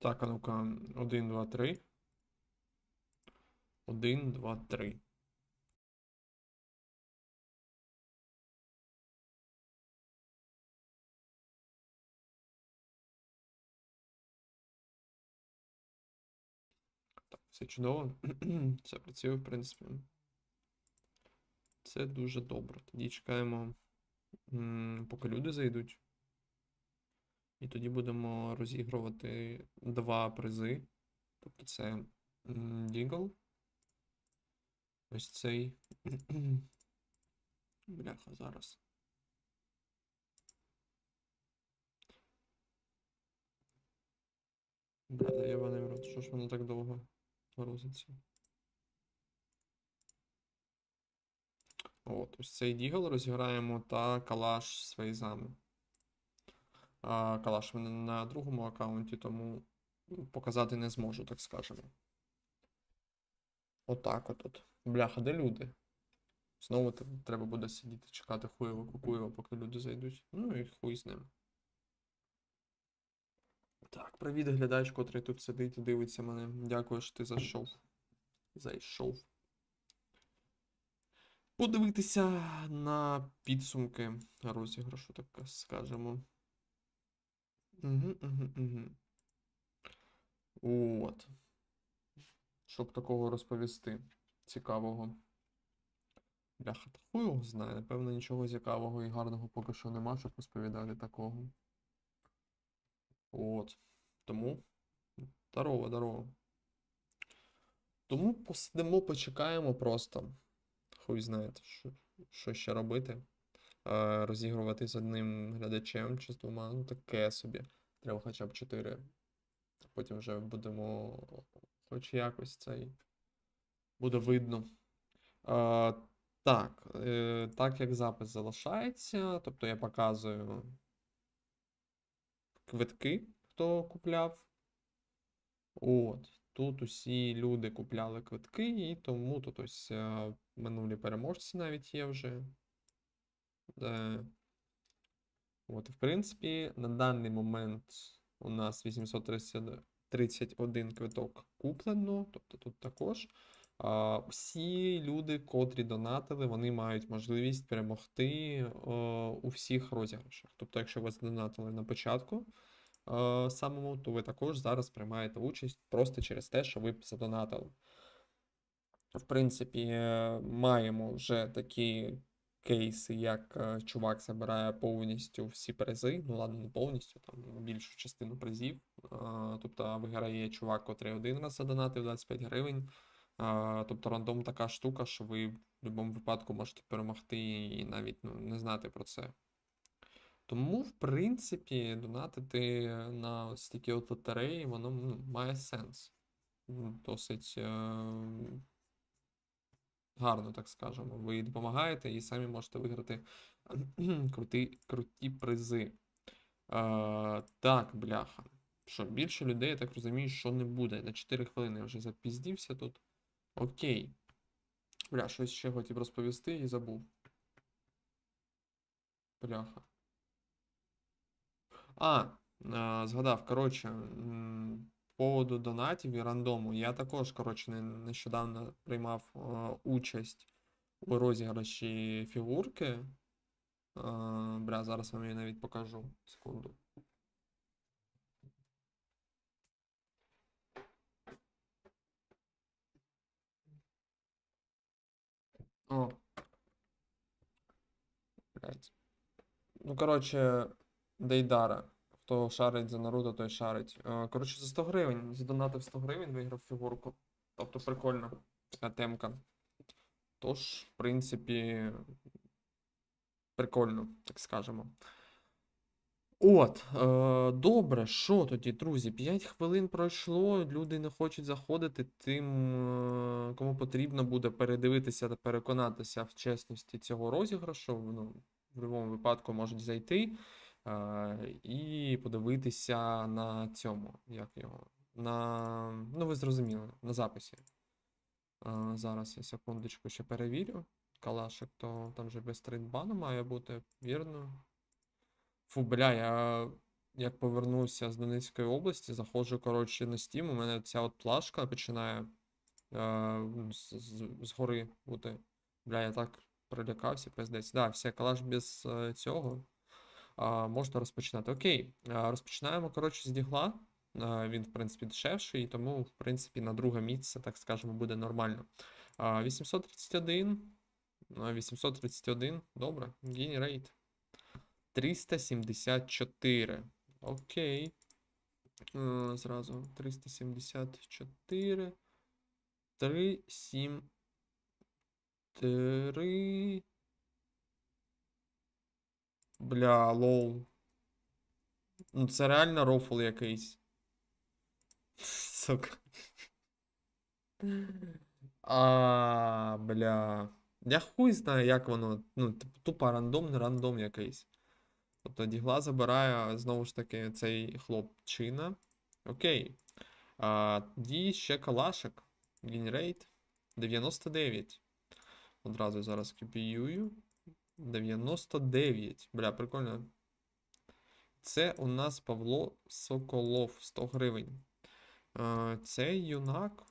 Так, а ну-ка, 1, 2, 3. 1, 2, 3. Все чудово. Все працює, в принципі. Це дуже добре. Тоді чекаємо, поки люди зайдуть. І тоді будемо розігрувати два призи. Тобто це Дігл. Ось цей. Бляха, зараз. Бля, я в рот, що ж воно так довго грузиться? От, ось цей Дігл розіграємо та калаш з фейзами. А, калаш мене на другому аккаунті, тому ну, показати не зможу, так скажемо. Отак от, от. Бляха, де люди? Знову треба буде сидіти, чекати хуєво кукуєво, поки люди зайдуть. Ну і хуй з ним. Так, привіт, глядач, котрий тут сидить і дивиться мене. Дякую, що ти зайшов. Зайшов. Подивитися на підсумки розіграшу, так скажемо. Угу, угу, угу. От. Щоб такого розповісти. Цікавого. Бляха, хуй його знає. Напевно, нічого цікавого і гарного поки що нема, щоб розповідати такого. От. Тому. Здорово, здорово. Тому посидимо, почекаємо просто. Хуй знаєте, що, що ще робити. Е, розігрувати з одним глядачем чи з двома, ну таке собі. Треба хоча б 4. Потім вже будемо хоч якось цей. Буде видно. Е, так, е, так як запис залишається, тобто я показую квитки, хто купляв. От. Тут усі люди купляли квитки, і тому тут ось е, минулі переможці навіть є вже. Е, От, в принципі, на даний момент у нас 831 квиток куплено, тобто тут також. Всі люди, котрі донатили, вони мають можливість перемогти у всіх розіграшах. Тобто, якщо ви задонатили на початку самому, то ви також зараз приймаєте участь просто через те, що ви задонатили. В принципі, е, маємо вже такі кейси, як е, чувак забирає повністю всі призи. Ну, ладно, не повністю, там більшу частину призів. Тобто виграє чувак, котрий один раз задонатив 25 гривень. Тобто рандом така штука, що ви в будь-якому випадку можете перемогти і навіть ну, не знати про це. Тому, в принципі, донатити на ось такі от лотереї, воно ну, має сенс. Досить е, гарно, так скажемо. Ви допомагаєте і самі можете виграти круті, круті призи. Е, так, бляха. Що, більше людей, я так розумію, що не буде. На 4 хвилини я вже запіздівся тут. Окей. Бля, щось ще хотів розповісти і забув. Бляха. А, е, згадав, коротше, по поводу донатів і рандому. Я також, коротше, нещодавно приймав е, участь у розіграші фігурки. Е, Бля, зараз вам її навіть покажу. Секунду. О. Блять. Ну, коротше, Дейдара. Хто шарить за Наруто, той шарить. Е, Коротше, за 100 гривень. Задонатив 100 гривень, виграв фігурку. Тобто прикольна така темка. Тож, в принципі, прикольно, так скажемо. От, е, добре, що тоді, друзі? 5 хвилин пройшло, люди не хочуть заходити, тим, е, кому потрібно буде передивитися та переконатися в чесності цього розіграшу. Ну, в будь-якому випадку можуть зайти е, і подивитися на цьому, як його, на, ну ви зрозуміли, на записі. Е, зараз я секундочку ще перевірю. Калашик, то там же без трейдбану має бути, вірно? Фу, бля, я як повернувся з Донецької області, заходжу, коротше, на Steam, у мене ця от плашка починає е, з, згори бути. Бля, я так прилякався, пиздець. Да, все, калаш без е, цього. А, можна розпочинати. Окей, а, розпочинаємо, коротше, з дігла. А, він, в принципі, дешевший, тому, в принципі, на друге місце, так скажемо, буде нормально. А, 831. 831. Добре. Генерейт. 374. Окей. Е, Зразу 374. 3, 7, 3. Бля, лоу. Ну, це реально рофл якийсь. Сука. А, бля. Я хуй знаю, як воно. Ну, типу, тупо рандом, не рандом якийсь. Тобто дігла забирає знову ж таки цей хлопчина. Окей. А, тоді ще калашик. Генерейт 99. Одразу зараз копіюю. 99. Бля, прикольно. Це у нас Павло Соколов 100 гривень. Е, Цей юнак.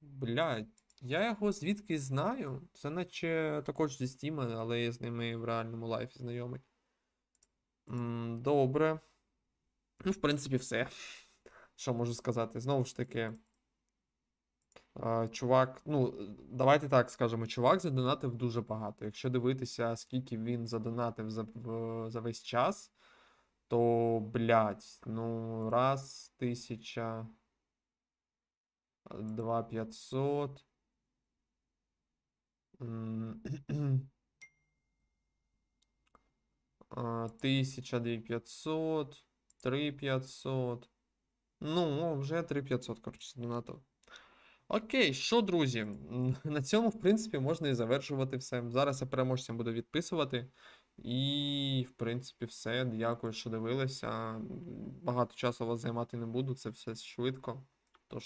Бля, я його звідки знаю. Це наче також зі Стіма, але я з ними в реальному лайфі знайомий. Добре. Ну, в принципі, все. Що можу сказати? Знову ж таки. Чувак, ну, давайте так скажемо, чувак задонатив дуже багато. Якщо дивитися, скільки він задонатив за, за весь час, то, блядь, ну, раз, тисяча, два п'ятсот. м, а, Тисяча, дві п'ятсот, три п'ятсот. Ну, вже три п'ятсот, коротше, задонатив. Окей, що, друзі, на цьому, в принципі, можна і завершувати все. Зараз я переможцям буду відписувати. І, в принципі, все. Дякую, що дивилися. Багато часу вас займати не буду, це все швидко. Тож,